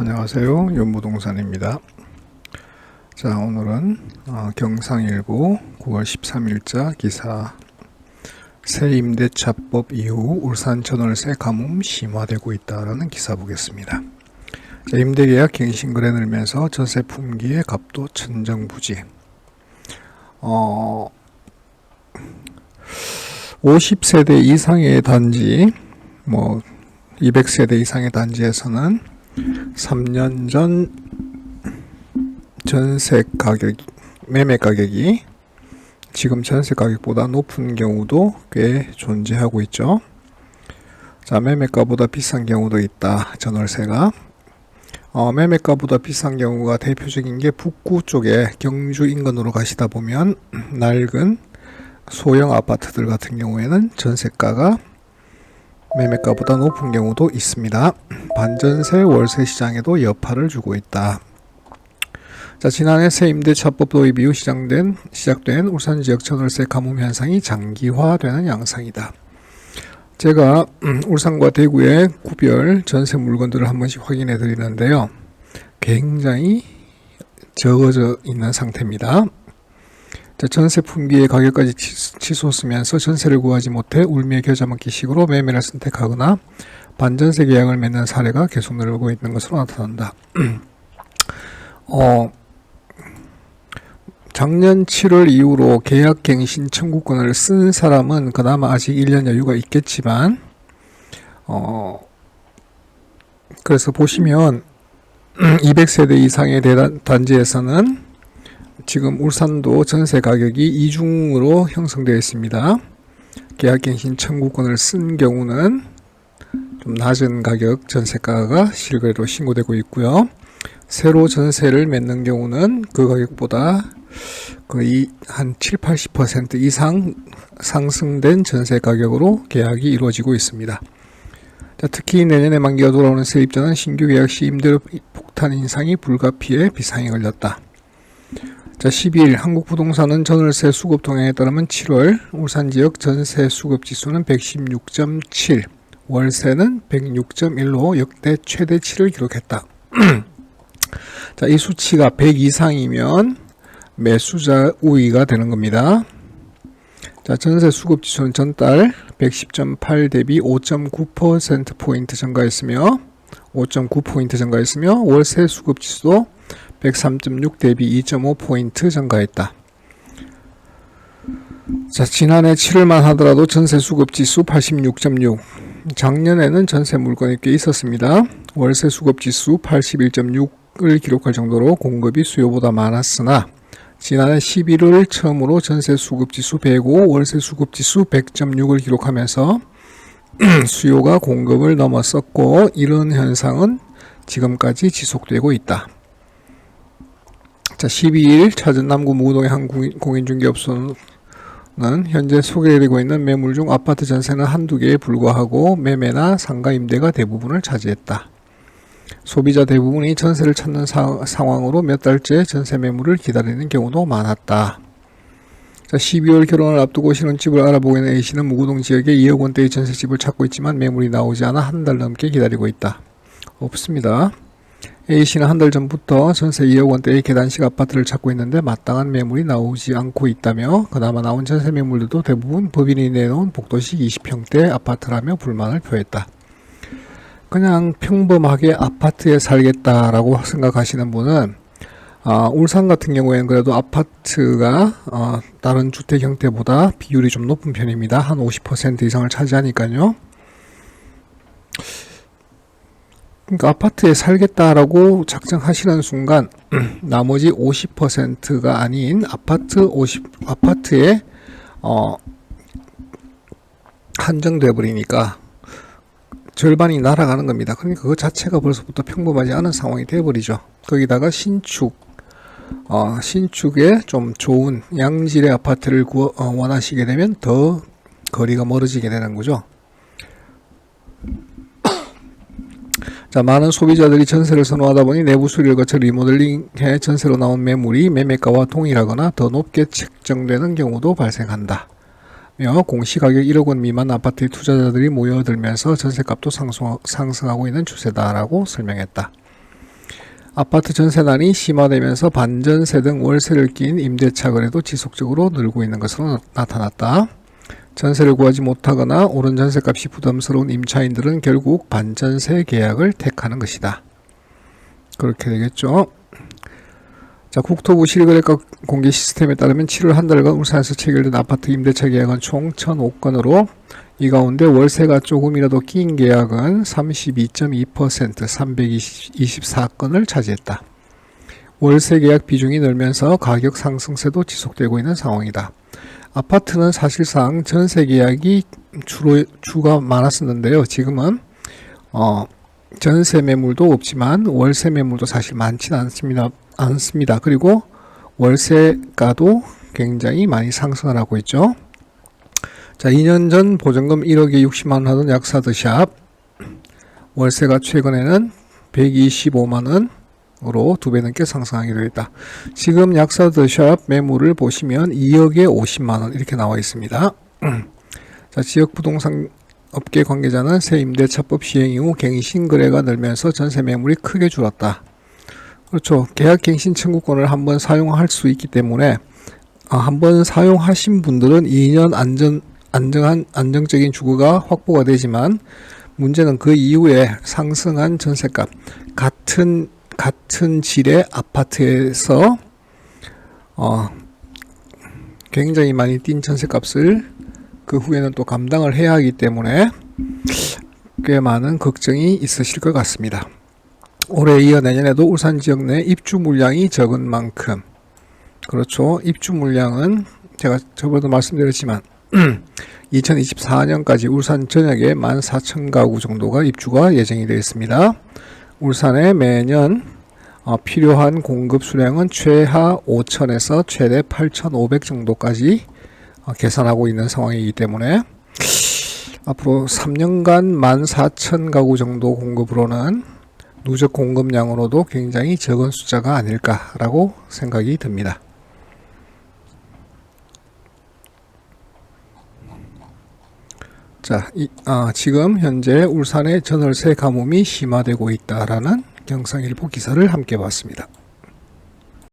안녕하세요. 연무동산입니다. 자, 오늘은 어, 경상일보 9월 13일자 기사 새 임대차법 이후 울산 전월세 가뭄 심화되고 있다라는 기사 보겠습니다. 자, 임대계약 갱신거래 늘면서 전세 품귀의 값도 천정부지. 어, 50세대 이상의 단지, 뭐 200세대 이상의 단지에서는 3년 전 전세 가격, 매매 가격이 지금 전세 가격보다 높은 경우도 꽤 존재하고 있죠. 자, 매매가보다 비싼 경우도 있다. 전월세가. 어, 매매가보다 비싼 경우가 대표적인 게 북구 쪽에 경주 인근으로 가시다 보면 낡은 소형 아파트들 같은 경우에는 전세가가 매매가보다 높은 경우도 있습니다. 반전세 월세 시장에도 여파를 주고 있다. 자, 지난해 새 임대차법 도입 이후 시작된, 시작된 울산 지역 전월세 가뭄 현상이 장기화되는 양상이다. 제가 음, 울산과 대구의 구별 전세 물건들을 한 번씩 확인해 드리는데요. 굉장히 적어져 있는 상태입니다. 자, 전세 품귀의 가격까지 치솟으면서 전세를 구하지 못해 울미의 겨자 먹기 식으로 매매를 선택하거나 반전세 계약을 맺는 사례가 계속 늘고 있는 것으로 나타난다. 어, 작년 7월 이후로 계약 갱신 청구권을 쓴 사람은 그나마 아직 1년 여유가 있겠지만, 어, 그래서 보시면 200세대 이상의 단지에서는 지금 울산도 전세 가격이 이중으로 형성되어 있습니다. 계약갱신 청구권을 쓴 경우는 좀 낮은 가격 전세가가 실거래로 신고되고 있고요. 새로 전세를 맺는 경우는 그 가격보다 거의 한 7, 80% 이상 상승된 전세 가격으로 계약이 이루어지고 있습니다. 특히 내년에 만기가 돌아오는 세입자는 신규 계약 시 임대료 폭탄 인상이 불가피해 비상이 걸렸다. 자, 12일 한국부동산은 전월세 수급 동향에 따르면 7월 울산 지역 전세 수급 지수는 116.7, 월세는 106.1로 역대 최대치를 기록했다. 자, 이 수치가 100 이상이면 매수자 우위가 되는 겁니다. 자, 전세 수급 지수는 전달 110.8 대비 5.9%포인트 증가했으며 5.9포인트 증가했으며 월세 수급 지수도 103.6 대비 2.5포인트 증가했다. 자, 지난해 7월만 하더라도 전세 수급 지수 86.6. 작년에는 전세 물건이 꽤 있었습니다. 월세 수급 지수 81.6을 기록할 정도로 공급이 수요보다 많았으나 지난해 11월 처음으로 전세 수급 지수 105, 월세 수급 지수 100.6을 기록하면서 수요가 공급을 넘어섰고 이런 현상은 지금까지 지속되고 있다. 자, 12일 찾은 남구 무동의 한 공인중개업소는 현재 소개되고 있는 매물 중 아파트 전세는 한두 개에 불과하고 매매나 상가 임대가 대부분을 차지했다. 소비자 대부분이 전세를 찾는 사, 상황으로 몇 달째 전세 매물을 기다리는 경우도 많았다. 자, 12월 결혼을 앞두고 신혼집을 알아보고 있는 A씨는 무구동 지역에 2억 원대의 전세집을 찾고 있지만 매물이 나오지 않아 한 달 넘게 기다리고 있다. 없습니다. A씨는 한 달 전부터 전세 2억 원대의 계단식 아파트를 찾고 있는데 마땅한 매물이 나오지 않고 있다며 그나마 나온 전세 매물들도 대부분 법인이 내놓은 복도식 20평대 아파트라며 불만을 표했다. 그냥 평범하게 아파트에 살겠다라고 생각하시는 분은 아, 울산 같은 경우에는 그래도 아파트가 어, 다른 주택 형태보다 비율이 좀 높은 편입니다. 한 50% 이상을 차지하니까요. 그러니까 아파트에 살겠다라고 작정하시는 순간 나머지 50%가 아닌 아파트 50 아파트에 어 한정돼 버리니까 절반이 날아가는 겁니다. 그러니까 그 자체가 벌써부터 평범하지 않은 상황이 돼 버리죠. 거기다가 신축 어, 신축에 좀 좋은 양질의 아파트를 구워, 어, 원하시게 되면 더 거리가 멀어지게 되는 거죠. 자, 많은 소비자들이 전세를 선호하다 보니 내부 수리를 거쳐 리모델링해 전세로 나온 매물이 매매가와 동일하거나 더 높게 책정되는 경우도 발생한다. 며 공시가격 1억 원 미만 아파트의 투자자들이 모여들면서 전세값도 상승, 상승하고 있는 추세다라고 설명했다. 아파트 전세난이 심화되면서 반전세 등 월세를 낀 임대차 거래도 지속적으로 늘고 있는 것으로 나타났다. 전세를 구하지 못하거나 오른 전세값이 부담스러운 임차인들은 결국 반전세 계약을 택하는 것이다. 그렇게 되겠죠. 자, 국토부 실거래가 공개 시스템에 따르면 7월 한 달간 울산에서 체결된 아파트 임대차 계약은 총 1,005건으로 이 가운데 월세가 조금이라도 낀 계약은 32.2% 324건을 차지했다. 월세 계약 비중이 늘면서 가격 상승세도 지속되고 있는 상황이다. 아파트는 사실상 전세 계약이 주로 주가 많았었는데요. 지금은 어, 전세 매물도 없지만 월세 매물도 사실 많지는 않습니다. 않습니다. 그리고 월세가도 굉장히 많이 상승을 하고 있죠. 자, 2년 전 보증금 1억에 60만 원 하던 약사드샵 월세가 최근에는 125만 원 으로 두 배 넘게 상승하게 되었다. 지금 약사드샵 매물을 보시면 2억에 50만 원 이렇게 나와 있습니다. 자, 지역 부동산 업계 관계자는 새 임대차법 시행 이후 갱신 거래가 늘면서 전세 매물이 크게 줄었다. 그렇죠. 계약 갱신 청구권을 한번 사용할 수 있기 때문에 아, 한번 사용하신 분들은 2년 안전 안정한 안정적인 주거가 확보가 되지만 문제는 그 이후에 상승한 전세값 같은 같은 질의 아파트에서 어 굉장히 많이 뛴 전세 값을 그 후에는 또 감당을 해야 하기 때문에 꽤 많은 걱정이 있으실 것 같습니다. 올해 이어 내년에도 울산 지역 내 입주 물량이 적은 만큼 그렇죠. 입주 물량은 제가 저번에도 말씀드렸지만 2024년까지 울산 전역에 14,000가구 정도가 입주가 예정이 되어 있습니다. 울산에 매년 어, 필요한 공급 수량은 최하 5,000에서 최대 8,500 정도까지 어, 계산하고 있는 상황이기 때문에 앞으로 3년간 14,000 가구 정도 공급으로는 누적 공급량으로도 굉장히 적은 숫자가 아닐까라고 생각이 듭니다. 자, 이, 아, 지금 현재 울산의 전월세 가뭄이 심화되고 있다라는 경상일보 기사를 함께 봤습니다.